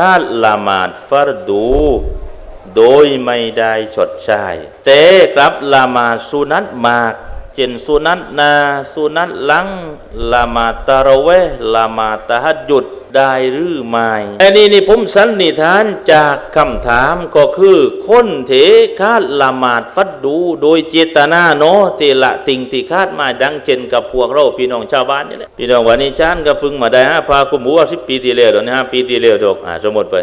ถ้าละหมาดฟัรดู โดยไม่ได้ชดใช้แต่กลับละหมาดสุนัตมาก เช่นสุนัตนาสุนัตหลังละหมาดตะเราะเวห์ละหมาดตะฮัดยุดได้หรือไม่อันนี้นี่ผมสันนิษฐานจากคำถามก็คือ คนเถคาดละหมาดฟัดดูโดยเจตนาเนาะที่ละติงที่คาดมาดังเช่นกับพวกเราพี่น้องชาวบ้านนี่แหละพี่น้องวันนี้จานก็เพึ่งมาได้ฮะพาคุณหมูว่าสิบปีที่แล้วเดี๋ยวนี้ฮะปีที่แล้วดอกอ่าสมมติไป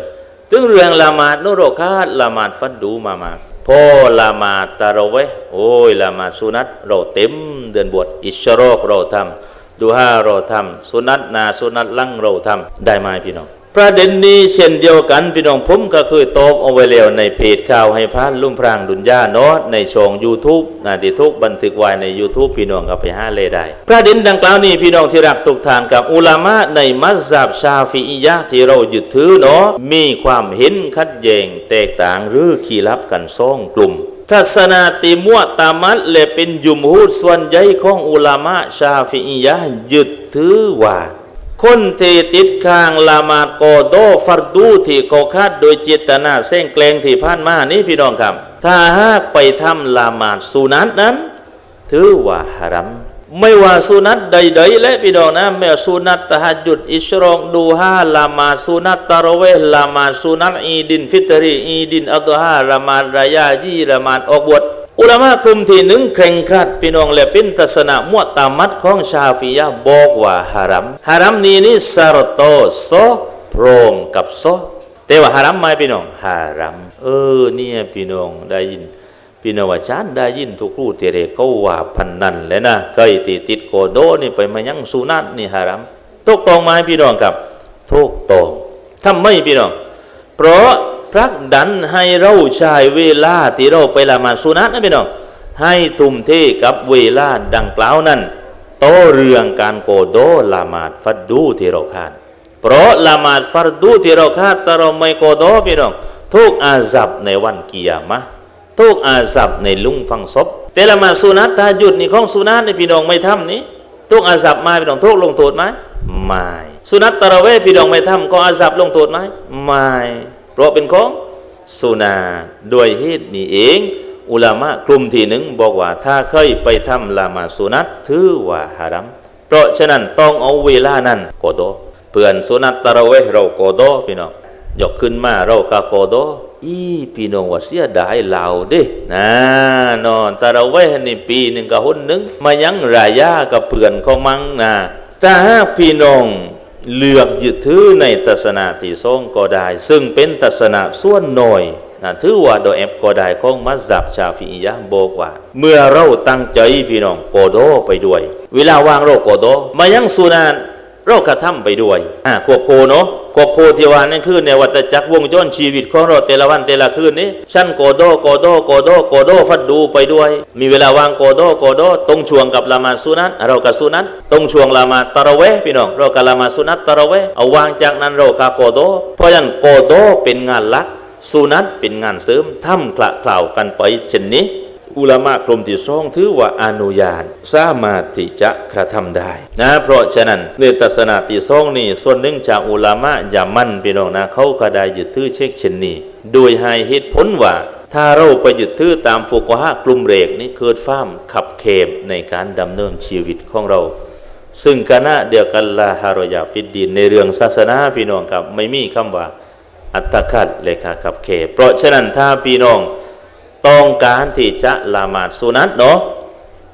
ถึงเรื่องละหมาดโนโรคาดละหมาดฟัดดูมามา พอละมาตาเราไว้ โอ้ยละมาสุนัตเราเต็มเดือนบวชอิชโรกเราทำดูฮาเราทำสุนัตนาสุนัตลังเราทำได้ไหมพี่น้อง ประเด็นนี้เช่นเดียวกันพี่น้องผมก็เคือตอบเอาไว้แล้วในเพจข่าวให้พานลุ่มพรางดุนยาเนาะในช่อง YouTube นะที่ทุกบันทึกไว้ใน YouTube พี่น้องก็ไปหาเลยได้ ประเด็นดังกล่าวนี้พี่น้องที่รักทุกทานกับอุลามะในมัสยิดชาฟิอียะที่เรายึดถือเนาะมีความเห็นขัดแย้งแตกต่างหรือขีรับกันสองกลุ่มทัศนาติมัวตามัดและเป็นยุมฮูดส่วนใหญ่ของอุลามะชาฟิอียะหยึดถือว่า คนที่ติดข้างละมาดกอโดฟัรดูที่เขาคาดโดยเจตนาเส้นแกลงที่ผ่านมานี่พี่น้องครับ ถ้าหากไปทำละมาดสุนัตนั้น ถือว่าฮารัมไม่ว่าสุนัตใดๆและพี่น้องนะไม่ว่าสุนัตตะฮัจุดอิชรองดูฮาละมาดสุนัตตะระเวละมาดสุนัตอีดินฟิตรีอีดินอัลตฮาละมาดรายายีละมาดออกบวช อุลามะกลุ่มที่หนึ่งเคร่งครัดพี่น้องและเป็นทัศนะมวตามัดของชาฟิยะบอกว่าฮารัมฮารัมนี้นี่สารโตโซพร้อมกับโซแต่ว่าฮารัมไหมพี่น้องฮารัมเออเนี่ยพี่น้องได้ยินพี่นวชานได้ยินทุกรู้เตเรเขาว่าพันนันเลยนะเคยติดติดโกโดนี่ไปมายังสุนัตนี่ฮารัมทุกตองไหมพี่น้องครับทุกตองทำไมพี่น้อง เพราะ พระดันให้เราใช้เวลาที่เราไปละหมาดสุนัตนะพี่น้องให้ทุ่มเทกับเวลาดังกล่าวนั้นโตเรื่องการโกโดละหมาดฟัดดูที่เราคาดเพราะละหมาดฟัดดูที่เราคาดแต่เราไม่โกโดพี่น้องทุกอาซับในวันกิยามะทุกอาซับในลุงฟังศพแต่ละหมาดสุนัตตาหยุดนี่ของสุนัตในพี่น้องไม่ทำนี่ทุกอาซับมาพี่น้องทุกลงโทษไหมไม่สุนัตตะระเวพี่น้องไม่ทำก็อาซับลงโทษไหมไม่ เพราะเป็นของสุนาด้วยเหตุนี้เอง อุลามะกลุ่มที่หนึ่งบอกว่าถ้าเคยไปทำละหมาดสุนัตถือว่าฮารัม เพราะฉะนั้นต้องเอาเวลานั้นโกโดเพื่อนสุนัตตะระเวเราโกโดพี่น้องยกขึ้นมาเราก็โกโดอีพี่น้องว่าเสียดายเราเด้นะนอนตะระเวนี่ปีหนึ่งกับหนหนึ่งมายังรายากับเพื่อนของมังนะถ้าหากพี่น้อง เลือกยึดถือในทัศนะที่ทรงก็ได้ ซึ่งเป็นทัศนะส่วนหน่อยนะถือว่าโดยแอบก็ได้ของมัสยับชาฟิอียะบอกว่า เมื่อเราตั้งใจพี่น้องโกโดไปด้วย เวลาวางโราโกโดมายังสุนาน เรากระทำไปด้วยอ่าควบโคเนาะควบโคที่ว่านั่นคือในวัฏจักรวงจรชีวิตของเราแต่ละวันแต่ละคืนนี้ชั้นโกโดโกโดโกโดโกโดฟัดดูไปด้วย มีเวลาว่างโกโดโกโดตรงช่วงกับละมาสุนัตเรากับสุนัตตรงช่วงละมาตะระเวพี่น้องเรากับละมาสุนัตตะระเวเอาวางจากนั้นเรากับโกโด เพราะฉะนั้นโกโดเป็นงานหลักสุนัตเป็นงานเสริมทำคละเคล้ากันไปเช่นนี้ อุลามะกลุ่มที่สองถือว่าอนุญาตสามารถที่จะกระทำได้นะเพราะฉะนั้นในทัศนะที่สองนี่ส่วนหนึ่งจากอุลามะอย่ามั่นพี่น้องนะเขาก็ได้ยึดถือเช็คเช่นนี้โดยให้เหตุผลว่าถ้าเราไปยึดถือตามฟุกฮะกลุ่มเรกนี่เกิดฟ้ามขับเคมในการดำเนินชีวิตของเรา ซึ่งคณะเดียวกันลาฮารยาฟิดดีนในเรื่องศาสนาพี่น้องครับไม่มีคำว่าอัตตคัดเลขาขับเค เพราะฉะนั้นถ้าพี่น้อง ต้องการที่จะละหมาดสุนัตเนาะ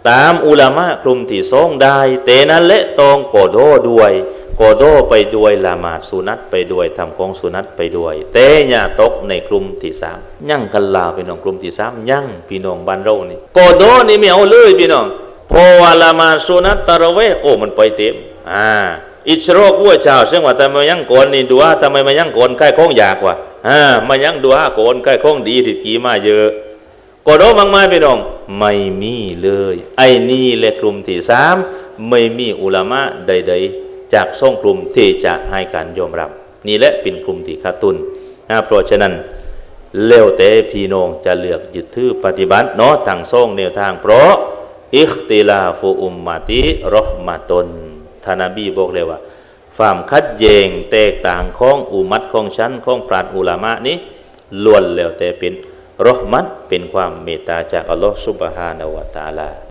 ตามอุลามะกลุ่มที่สองได้แต่นั้นและต้องโกโดด้วยโกโดไปด้วยละหมาดสุนัตไปด้วยทำของสุนัตไปด้วย แต่อย่าตกในกลุ่มที่สามยั่งกันลาพี่น้องกลุ่มที่สามยั่งพี่น้องบ้านเรานี่โกโดนี่ไม่เอาเลยพี่น้องเพราะว่าละหมาดสุนัตตะระเวโอ้มันไปเต็มอ่าอิชโรกวัวชาวซึ่งว่าทำไมยังโกนนี่ดูว่าทำไมมายังโกนใกล้ข้องอยากว่ะอ่ามายังดูว่าโกนใกล้ข้องดีที่กีมาเยอะ กดโดมังไม่พี่น้อง ไม่มีเลย ไอ้นี่แหละกลุ่มที่สามไม่มีอุลามะใด ๆ จากส่งกลุ่มที่จะให้การยอมรับ นี่แหละเป็นกลุ่มที่ขาดตุนนะเพราะฉะนั้นเลวแต่พี่น้องจะเลือกยึดถือปฏิบัติเนาะทางส่งแนวทาง เพราะอิคติลาฟุอุมมาติรอห์มาตนทานนบีบอกเลยว่าความคัดแย้งแตกต่างของอุมัตของชั้นของปราชญ์อุลามะนี้ล้วนแล้วแต่เป็น รหมัดเป็นความเมตตาจากอัลลอฮฺซุบฮานาวะตาลา